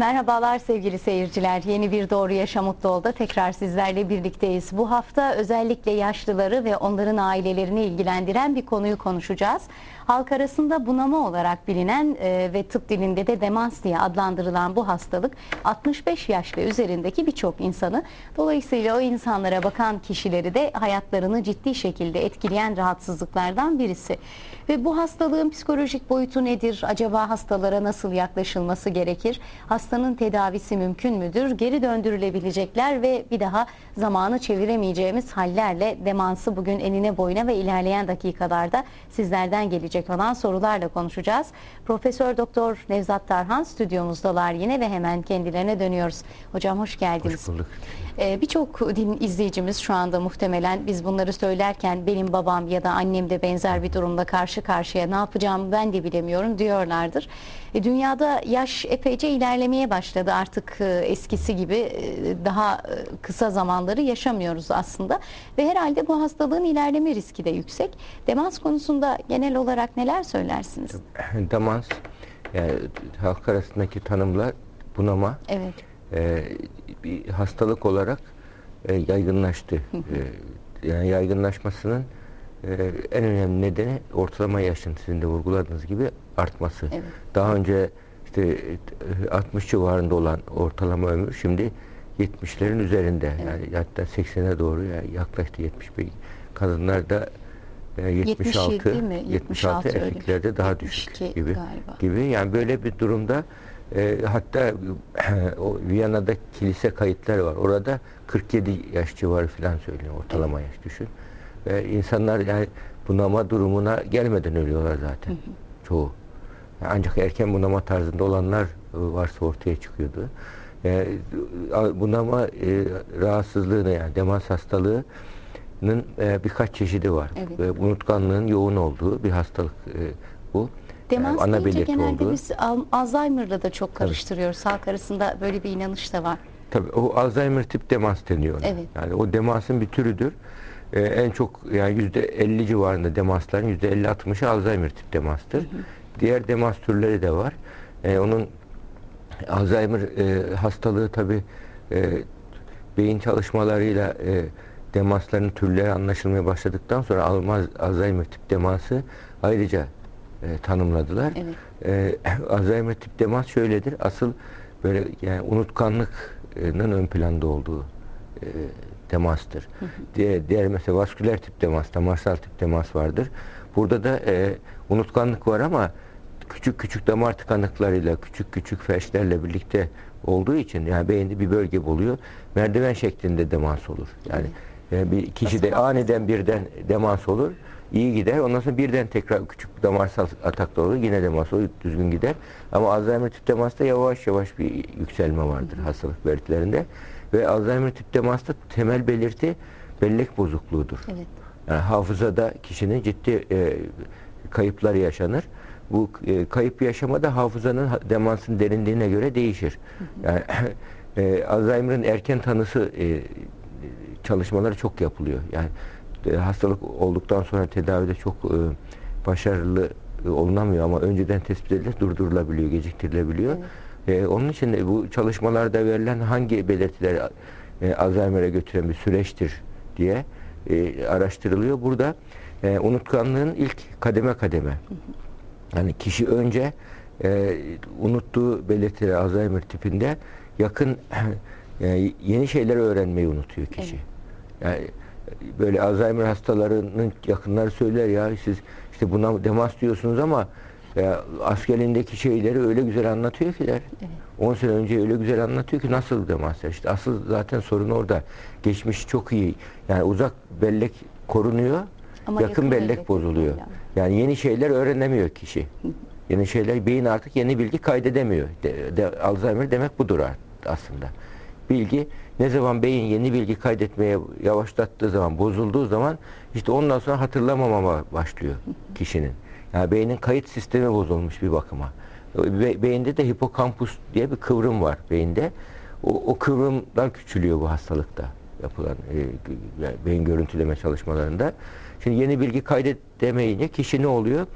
Merhabalar sevgili seyirciler. Yeni bir Doğru Yaşam Mutlu Ol'da tekrar sizlerle birlikteyiz. Bu hafta özellikle yaşlıları ve onların ailelerini ilgilendiren bir konuyu konuşacağız. Halk arasında bunama olarak bilinen e, ve tıp dilinde de demans diye adlandırılan bu hastalık 65 yaş ve üzerindeki birçok insanı dolayısıyla o insanlara bakan kişileri de hayatlarını ciddi şekilde etkileyen rahatsızlıklardan birisi. Ve bu hastalığın psikolojik boyutu nedir? Acaba hastalara nasıl yaklaşılması gerekir? Hastanın tedavisi mümkün müdür? Geri döndürülebilecekler ve bir daha zamanı çeviremeyeceğimiz hallerle demansı bugün enine boyuna ve ilerleyen dakikalarda sizlerden gelecek olan sorularla konuşacağız. Profesör Doktor Nevzat Tarhan stüdyomuzdalar yine ve hemen kendilerine dönüyoruz. Hocam hoş geldiniz. Hoş bulduk. Ee, Birçok din izleyicimiz şu anda muhtemelen biz bunları söylerken benim babam ya da annem de benzer bir durumda karşı karşıya ne yapacağımı ben de bilemiyorum diyorlardır. E, dünyada yaş epeyce ilerlemeye başladı artık e, eskisi gibi e, daha e, kısa zamanları yaşamıyoruz aslında ve herhalde bu hastalığın ilerleme riski de yüksek. Demans konusunda genel olarak neler söylersiniz? Demans, yani halk arasındaki tanımlar bunama Evet. e, bir hastalık olarak e, yaygınlaştı. E, yani yaygınlaşmasının e, en önemli nedeni ortalama yaşın sizin de vurguladığınız gibi artması. Evet. Daha önce işte e, 60 civarında olan ortalama ömür şimdi 70'lerin üzerinde. Yani hatta 80'e doğru yani yaklaştı 75. Kadınlarda e, 76 77 mi? 76 76 öyle. erkeklerde daha düşük 72 gibi galiba. gibi. Yani böyle bir durumda e, hatta o Viyana'da kilise kayıtları var. Orada 47 yaş civarı falan söyleniyor. Ortalama yaş düşün. Ve insanlar yani bunama durumuna gelmeden ölüyorlar zaten. Çoğu. Ancak erken bunama tarzında olanlar e, varsa ortaya çıkıyordu. E, bunama e, rahatsızlığını yani demans hastalığının e, birkaç çeşidi var. Evet. Ve unutkanlığın yoğun olduğu bir hastalık bu. Demans Yani ana deyince genelde olduğu. biz Al- Alzheimer'la da çok karıştırıyoruz. Halk arasında böyle bir inanış da var. Tabii o Alzheimer tip demans deniyor. ona. Evet. Yani o demansın bir türüdür. Ee, en çok yani yüzde 50 civarında demansların yüzde 50-60'ı Alzheimer tip demanstır. Diğer demans türleri de var. Ee, onun Alzheimer e, hastalığı tabii e, beyin çalışmalarıyla e, demansların türleri anlaşılmaya başladıktan sonra Almaz, Alzheimer tip demansı ayrıca e, tanımladılar. Evet. Ee, Alzheimer tip demans şöyledir. Asıl böyle yani unutkanlıkın ön planda olduğu e, demanstır. Diğer, diğer mesela vasküler tip demans, damarsal tip demans vardır. Burada da e, unutkanlık var ama küçük küçük damar tıkanıklarıyla, küçük küçük felçlerle birlikte olduğu için yani beyinde bir bölge oluyor. Merdiven şeklinde demans olur. Yani e, bir kişi de aniden birden demans olur. iyi gider. Ondan sonra birden tekrar küçük damarsal ataklar olur. Yine demans olur. Düzgün gider. Ama Alzheimer tip demansta yavaş yavaş bir yükselme vardır hastalık belirtilerinde. Ve Alzheimer tip demansta temel belirti bellek bozukluğudur. Evet. Yani hafızada kişinin ciddi e, kayıplar yaşanır. Bu e, kayıp yaşamada hafızanın ha- demansın derinliğine göre değişir. Yani e, Alzheimer'ın erken tanısı e, çalışmaları çok yapılıyor. Yani e, hastalık olduktan sonra tedavide çok e, başarılı e, olunamıyor ama önceden tespit edilir, durdurulabiliyor, geciktirilebiliyor. E, onun için de bu çalışmalarda verilen hangi belirtiler e, Alzheimer'e götüren bir süreçtir diye e, araştırılıyor. Burada e, unutkanlığın ilk kademe kademe. Yani kişi önce e, unuttuğu belirtileri Alzheimer tipinde yakın e, yeni şeyler öğrenmeyi unutuyor kişi. Yani böyle Alzheimer hastalarının yakınları söyler ya siz işte buna demans diyorsunuz ama e, askerliğindeki şeyleri öyle güzel anlatıyor ki der. 10 sene önce öyle güzel anlatıyor ki nasıl demans der. İşte asıl zaten sorun orada. Geçmiş çok iyi. Yani uzak bellek korunuyor. Ama yakın, yakın bellek, bellek bozuluyor. problem. Yani yeni şeyler öğrenemiyor kişi. Yeni şeyler beyin artık yeni bilgi kaydedemiyor. De, de- Alzheimer demek budur aslında. Bilgi ne zaman beyin yeni bilgi kaydetmeye yavaşlattığı zaman, bozulduğu zaman işte ondan sonra hatırlamamama başlıyor kişinin. Yani beynin kayıt sistemi bozulmuş bir bakıma. Be- beyinde de hipokampus diye bir kıvrım var beyinde. O, o kıvrımdan küçülüyor bu hastalıkta yapılan e, beyin görüntüleme çalışmalarında. Şimdi yeni bilgi kaydedemeyince kişi ne oluyor?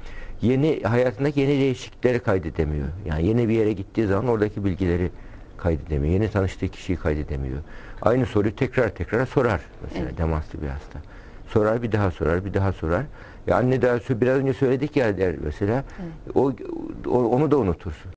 Yeni hayatındaki yeni değişiklikleri kaydedemiyor. Yani yeni bir yere gittiği zaman oradaki bilgileri kaydedemiyor. Yeni tanıştığı kişiyi kaydedemiyor. Aynı soruyu tekrar tekrar sorar mesela Evet. demanslı bir hasta. Sorar bir daha sorar bir daha sorar. Ya anne daha biraz önce söyledik ya der mesela. O, o- onu da unutursun.